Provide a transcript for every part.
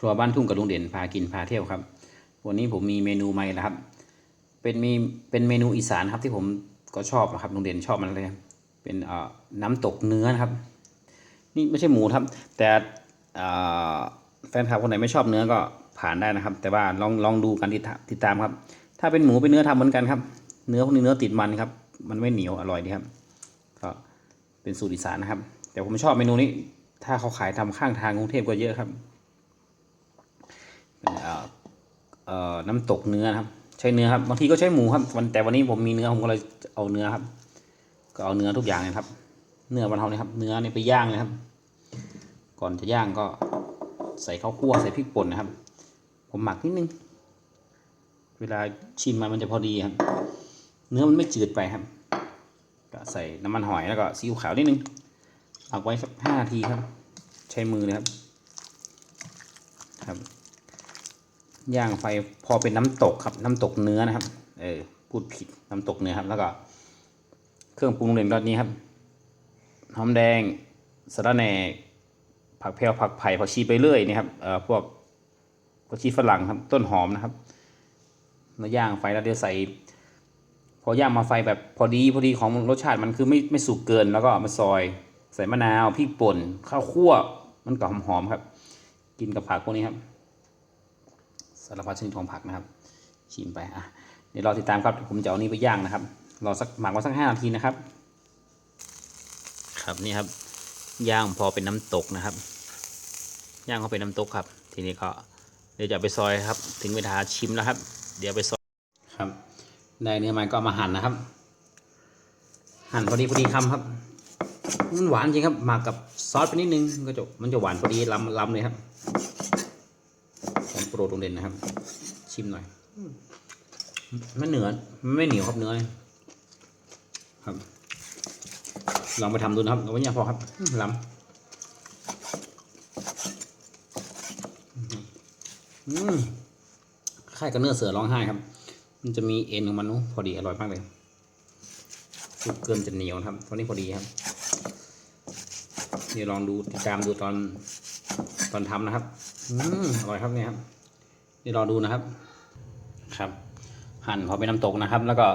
ครัวบ้านทุ่งกับลุงเด่นพากินพาเที่ยวครับ วันนี้ผมมีเมนูใหม่นะครับ เป็นมีเป็นเมนูอีสานครับที่ผมก็ชอบนะครับลุงเด่นชอบมันเลย เป็นน้ำตกเนื้อนะครับ นี่ไม่ใช่หมูครับ แต่แฟนคลับคนไหนไม่ชอบเนื้อก็ผ่านได้นะครับ แต่ว่าลองลองดูกันติดตามติดตามครับ ถ้าเป็นหมูเป็นเนื้อทำเหมือนกันครับ เนื้อพวกนี้เนื้อติดมันครับ มันไม่เหนียวอร่อยดีครับ ก็เป็นสูตรอีสานนะครับ แต่ผมชอบเมนูนี้ ถ้าเขาขายทำข้างทางกรุงเทพก็เยอะครับเป็นเอ่อเอ่อ น้ำตกเนื้อนะครับ ใช้เนื้อครับบางทีก็ใช้หมูครับวันแต่วันนี้ผมมีเนื้อผมก็เลยเอาเนื้อครับ ก็เอาเนื้อทุกอย่างเลยครับ เนื้อวันเทานี่ครับ เนื้อนี่ไปย่างเลยครับ ก่อนจะย่างก็ใส่ข้าวคั่วใส่พริกป่นนะครับ ผมหมักนิดนึง เวลาชิมมันมันจะพอดีครับ เนื้อมันไม่จืดไปครับ ก็ใส่น้ำมันหอยแล้วก็ซีอิ๊วขาวนิดนึงหมักไว้สักห้านาทีครับ ใช้มือเลยครับ ครับ ย่างไฟพอเป็นน้ำตกครับ น้ำตกเนื้อนะครับ เออพูดผิดน้ำตกเนื้อครับ แล้วก็ เครื่องปรุงเด่นรสนี้ครับหอมแดงสะระแหน่ผักแพรวผักไผ่ผักชีไปเรื่อยนี่ครับเอ่อพวกผักชีฝรั่งครับ ต้นหอมนะครับแล้วย่างไฟแล้วเดี๋ยวใส่ พอย่างมาไฟแบบพอดีพอดีของรสชาติมันคือไม่ไม่สุกเกินแล้วก็มาซอย ใส่มะนาวพริกป่นข้าวคั่วมันก็หอมๆครับ กินกับผักพวกนี้ครับ สารพัดชนิดของผักนะครับ ชิมไปอะเดี๋ยวรอติดตามครับผมจะเอานี้ไปย่างนะครับรอสักหมักไว้สักห้านาทีนะครับ ครับนี่ครับ ย่างพอเป็นน้ำตกนะครับ ย่างพอเป็นน้ำตกครับ ทีนี้ก็เดี๋ยวจะเอาไปซอยครับ ถึงเวลาชิมแล้วครับ เดี๋ยวไปซอยครับได้เนื้อมาก็เอามาหั่นนะครับ หั่นพอดีพอดีคำครับมันหวานจริงครับหมักกับซอสไปนิดนึงมันก็จะมันจะหวานพอดีล้ำล้ำเลยครับ โรดโรงเด่นนะครับ ชิมหน่อยอืมมันเหนือไม่เหนียวครับเนื้อครับลองไปทำดูนะครับเอาไว้เนี่ยพอครับล้ำคล้ายกับเนื้อเสือร้องไห้ครับ มันจะมีเอ็นของมันโอ้พอดีอร่อยมากเลยสุกเกินจะเหนียวครับตอนนี้พอดีครับเดี๋ยวลองดูติดตามดูตอนตอนทำนะครับ อืมอร่อยครับเนี่ยครับ เดี๋ยวรอดูนะครับ ครับ หั่นพอเป็นน้ำตกนะครับ แล้วก็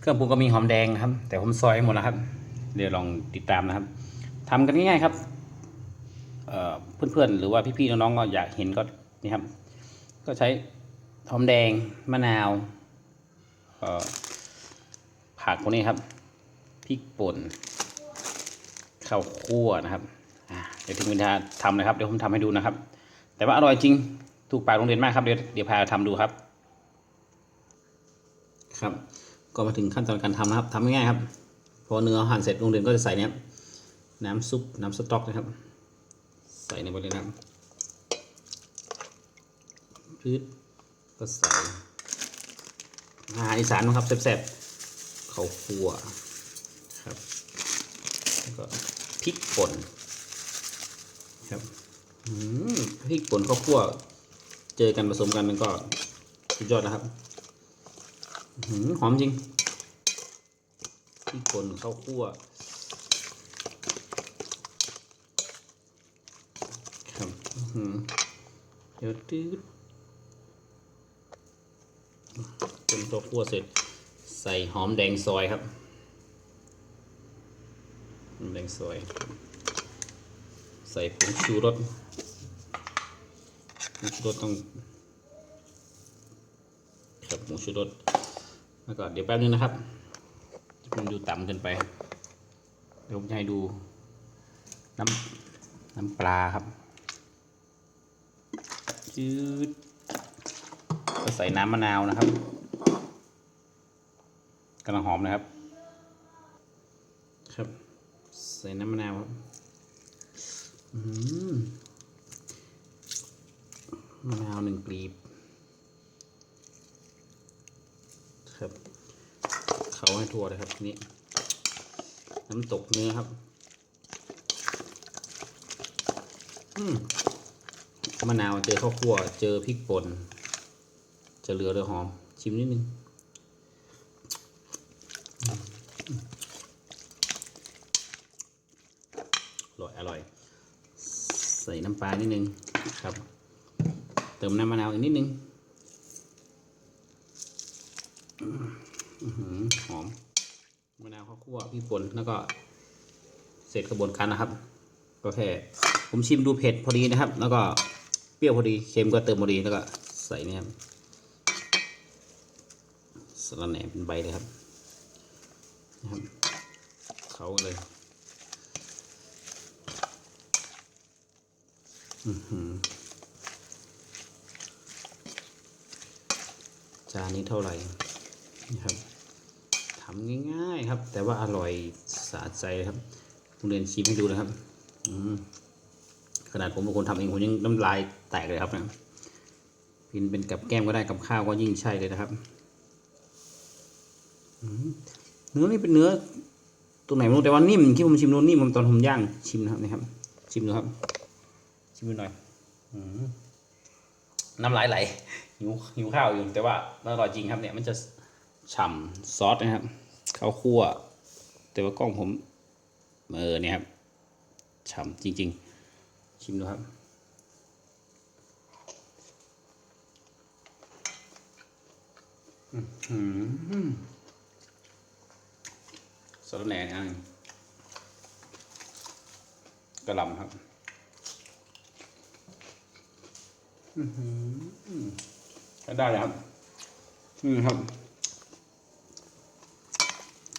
เครื่องปรุงก็มีหอมแดงครับ แต่ผมซอยหมดแล้วครับ เดี๋ยวลองติดตามนะครับทำกันง่ายๆครับเเพื่อนๆหรือว่าพี่ๆน้องๆก็อยากเห็นก็นี่ครับ ก็ใช้หอมแดงมะนาวผักพวกนี้ครับพริกป่นข้าวคั่วนะครับเดี๋ยวถึงเวลาทำนะครับ เดี๋ยวผมทำให้ดูนะครับ แต่ว่าอร่อยจริง ถูกปากโรงเรียนมากครับเดี๋ยวเดี๋ยวพาทำดูครับ ครับ ก็มาถึงขั้นตอนการทำนะครับทำง่ายๆครับ พอเนื้อหั่นเสร็จโรงเรียนก็จะใส่เนี่ยน้ำซุปน้ำสต๊อกนะครับ ใส่ในไปเลยนะครับพืชก็ใส่อาหารอีสานนะครับแซ่บๆข้าวคั่วครับแล้วก็พริกป่นครับอืมพริกป่นข้าวคั่ว เจอกันผสมกันมันก็สุดยอดนะครับหอหอมจริงพริกป่นข้าวคั่วครับอื้อเดี๋ยวตืดเป็นข้าวคั่วเสร็จ ใส่หอมแดงซอยครับแดงซอย ใส่ผงชูรส งชูรสต้องครับผงชูรสแล้วก็เดี๋ยวแป๊บนึงนะครับมันดูต่ำเกินไป เดี๋ยวผมจะให้ดูน้ำน้ำปลาครับจืดก็ใส่น้ำมะนาวนะครับกำลังหอมนะครับ ครับ ใส่น้ำมะนาวครับ อื้อหือ มะนาวหนึ่งกลีบครับ เขาให้ทั่วเลยครับทีนี้น้ำตกเนื้อครับ อืมมะนาวเจอข้าวคั่วเจอพริกป่นจะเหลือเลยหอม ชิมนิดนึงอร่อยอร่อย ใส่น้ำปลานิดนึงครับ ติมน้ำมะนาวอีกนิดนึงหอมมะนาวข้าวคั่วพริกป่นแล้วก็เสร็จกระบวนการนะครับ ก็แค่ผมชิมดูเผ็ดพอดีนะครับ แล้วก็เปรี้ยวพอดีเค็มก็เติมพอดีแล้วก็ใส่นี่ครับสะระแหน่เป็นใบเลยครับนะครับเขาเลย จานนี้เท่าไหร่นะครับทำง่ายๆครับ แต่ว่าอร่อยสะใจครับผมเรียนชิมให้ดูนะครับขนาดผมเป็นคนทำเองผมยังน้ำลายแตกเลยครับนะกินเป็นกับแก้มก็ได้กับข้าวก็ยิ่งใช่เลยนะครับเนื้อนี่เป็นเนื้อตรงไหนไม่รู้แต่ว่านิ่มที่ผมชิมดูนิ่มผมตอนผมย่างชิมนะครับนี่ครับ ชิมดูครับ ชิมดูหน่อย อืม น้ำลายไหลหิวหิวข้าวอยู่แต่ว่ามันอร่อยจริงครับเนี่ยมันจะฉ่ำซอสนะครับข้าวคั่ว แต่ว่ากล้องผมเออเนี่ยครับฉ่ำจริง ๆ ชิมดูครับอื้อหือสแหน่นะกระหลำครับ ใช้ได้เลยครับนี่ครับ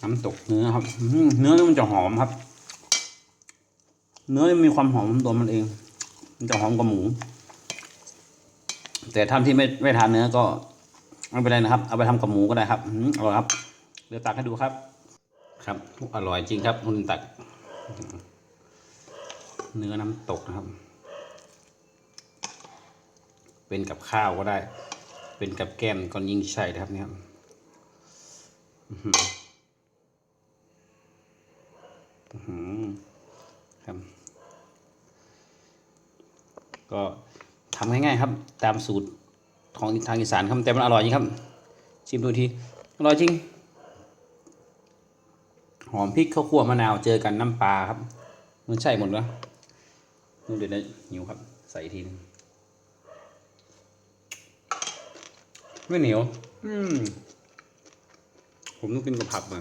น้ำตกเนื้อครับเนื้อนี่มันจะหอมครับ เนื้อนี่มีความหอมของตัวมันเอง มันจะหอมกว่าหมู แต่ท่านที่ไม่ไม่ทานเนื้อก็ไม่เป็นไรนะครับ เอาไปทำกับหมูก็ได้ครับอืมอร่อยครับเดี๋ยวตักให้ดูครับ ครับอร่อยจริงครับ คุณตัก เนื้อน้ำตกนะครับ เป็นกับข้าวก็ได้ เป็นกับแก้มก็ยิ่งใช่นะครับเนี่ยครับอื้อหืออือหือครับก็ทำง่ายๆครับ ตามสูตรของทางอีสานครับแต่มันอร่อยจริงครับ ชิมดูทีอร่อยจริง หอมพริกข้าวคั่วมะนาวเจอกันน้ำปลาครับ มันใช่หมดแล้วนู่นเดี๋ยวนะหิวครับ ใส่ทีนึง ไม่เหนียว อืม ผมต้องกินกับผักมา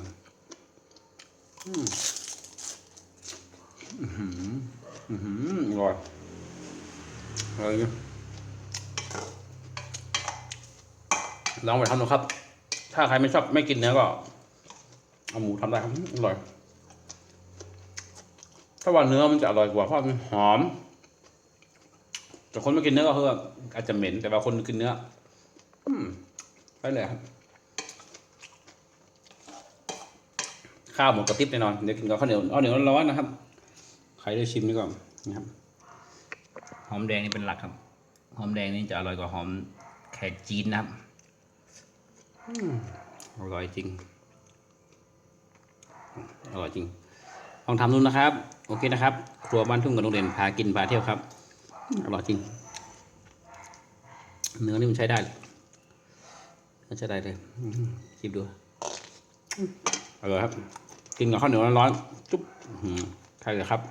อืมอื้อหืออื้อหืออร่อยอร่อยลองไปทำดูครับ ถ้าใครไม่ชอบไม่กินเนื้อก็ เอาหมูทำได้ครับอร่อย ถ้าว่าเนื้อมันจะอร่อยกว่าเพราะมันหอม แต่คนไม่กินเนื้อก็คืออาจจะเหม็น แต่ว่าคนกินเนื้อ ไปเลยครับ ข้าวหมดกระติบแน่นอน เดี๋ยวกินกับข้าวเหนียวข้าวเหนียวร้อนๆนะครับ ใครได้ชิมนี่ก่อนนะครับ หอมแดงนี่เป็นหลักครับ หอมแดงนี่จะอร่อยกว่าหอมแขกจีนนะครับอืมอร่อยจริง อร่อยจริง ลองทำดูนะครับ โอเคนะครับ ครัวบ้านทุ่งกับโรงเรียนพากินพาเที่ยวครับ อร่อยจริง เนื้อนี่มันใช้ได้ ก็จะได้เลยอื้อหือชิมดูอร่อยครับ กินกับข้าวเหนียวร้อนๆจุ๊บอื้อหือใครเลยครับ